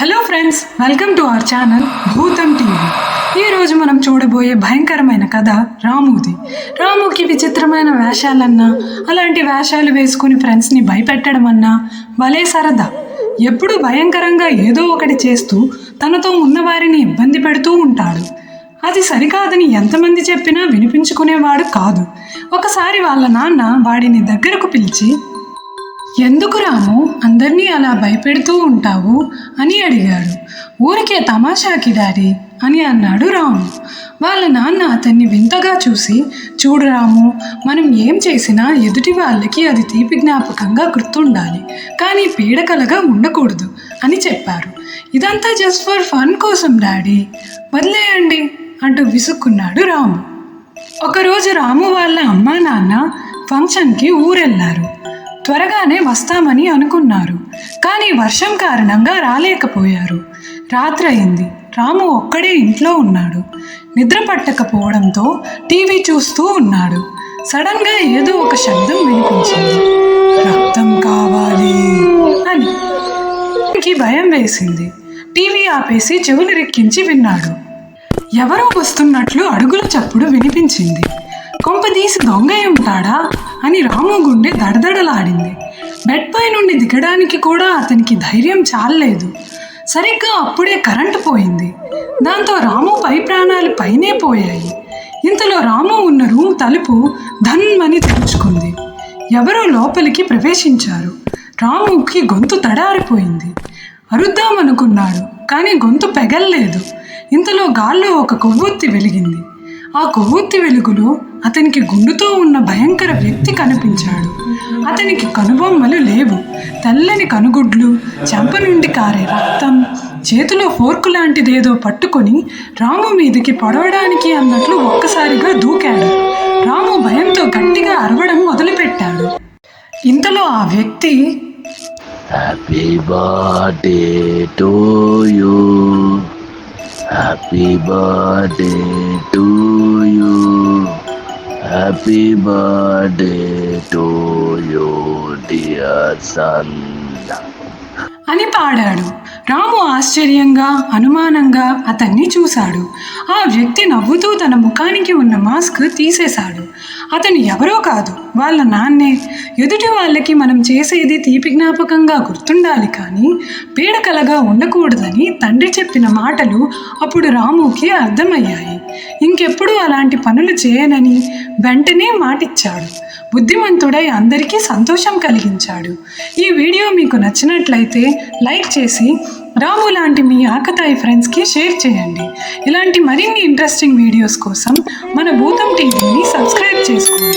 Hello friends welcome to our channel Bhootham TV ఈరోజు మనం చూడబోయే భయంకరమైన కథ రాముది. రాముకి విచిత్రమైన వేషాలన్నా అలాంటి వేషాలు వేసుకుని ఫ్రెండ్స్ని భయపెట్టడం అన్నా భలే సరదా. ఎప్పుడు భయంకరంగా ఏదో ఒకటి చేస్తూ తనతో ఉన్నవారిని ఇబ్బంది పెడుతూ ఉంటాడు అది సరికాదని ఎంతమంది చెప్పినా వినిపించుకునేవాడు కాదు. ఒకసారి వాళ్ళ నాన్న వాడిని దగ్గరకు పిలిచి ఎందుకు రాము? అందరినీ అలా భయపెడుతూ ఉంటావు? అని అడిగాడు. ఊరికే తమాషాకి డాడీ అని అన్నాడు రాము. వాళ్ళ నాన్న అతన్ని వింతగా చూసి చూడు రాము మనం ఏం చేసినా ఎదుటి వాళ్ళకి అది తీపి జ్ఞాపకంగా గుర్తుండాలి. కానీ పీడకలగా ఉండకూడదు అని చెప్పారు. ఇదంతా జస్ట్ ఫర్ ఫన్ కోసం డాడీ. వదిలేయండి అంటూ విసుక్కున్నాడు రాము. ఒకరోజు రాము వాళ్ళ అమ్మా నాన్న ఫంక్షన్కి ఊరెళ్ళారు త్వరగానే వస్తామని అనుకున్నారు. కానీ వర్షం కారణంగా రాలేకపోయారు. రాత్రయింది రాము ఒక్కడే ఇంట్లో ఉన్నాడు. నిద్ర పట్టకపోవడంతో టీవీ చూస్తూ ఉన్నాడు. సడన్గా ఏదో ఒక శబ్దం వినిపించింది. రక్తం కావాలి అని. భయం వేసింది. టీవీ ఆపేసి చెవులు రెక్కించి విన్నాడు. ఎవరో వస్తున్నట్లు అడుగుల చప్పుడు వినిపించింది. కొంపదీసి దొంగ అయి ఉంటాడా అని రాము గుండె దడదడలాడింది. బెడ్ పై నుండి దిగడానికి కూడా అతనికి ధైర్యం చాలలేదు. సరిగ్గా అప్పుడే కరెంటు పోయింది. దాంతో రాము పై ప్రాణాలు పైనే పోయాయి. ఇంతలో రాము ఉన్న రూమ్ తలుపు ధన్మని తెరుచుకుంది. ఎవరో లోపలికి ప్రవేశించారు. రాముకి గొంతు తడారిపోయింది. అరుద్దామనుకున్నాడు కానీ గొంతు పెగల్లేదు. ఇంతలో గాల్లో ఒక కొవ్వొత్తి వెలిగింది. ఆ కొవ్వొత్తి వెలుగులో అతనికి గుండుతో ఉన్న భయంకర వ్యక్తి కనిపించాడు. అతనికి కనుబొమ్మలు లేవు. తెల్లని కనుగుడ్లు చెంప నుండి కారే రక్తం చేతిలో ఫోర్కు లాంటిదేదో పట్టుకొని రాము మీదకి పొడవడానికి అన్నట్లు ఒక్కసారిగా దూకాడు. రాము భయంతో గట్టిగా అరవడం మొదలుపెట్టాడు. ఇంతలో ఆ వ్యక్తి happy birthday to you Happy birthday to you. Happy birthday to you, dear son. అని పాడాడు. రాము ఆశ్చర్యంగా అనుమానంగా అతన్ని చూశాడు. ఆ వ్యక్తి నవ్వుతూ తన ముఖానికి ఉన్న మాస్క్ తీసేశాడు. అతను ఎవరో కాదు వాళ్ళ నాన్నే. ఎదుటి వాళ్ళకి మనం చేసేది తీపి జ్ఞాపకంగా గుర్తుండాలి కానీ పీడకలగా ఉండకూడదని తండ్రి చెప్పిన మాటలు అప్పుడు రాముకి అర్థమయ్యాయి. ఇంకెప్పుడు అలాంటి పనులు చేయనని వెంటనే మాటిచ్చాడు. బుద్ధిమంతుడై అందరికీ సంతోషం కలిగించాడు. ఈ వీడియో మీకు నచ్చినట్లయితే లైక్ చేసి రాము లాంటి మీ ఆకతాయి ఫ్రెండ్స్కి షేర్ చేయండి. ఇలాంటి మరిన్ని ఇంట్రెస్టింగ్ వీడియోస్ కోసం మన భూతం టీవీని సబ్స్క్రైబ్ చేసుకోండి.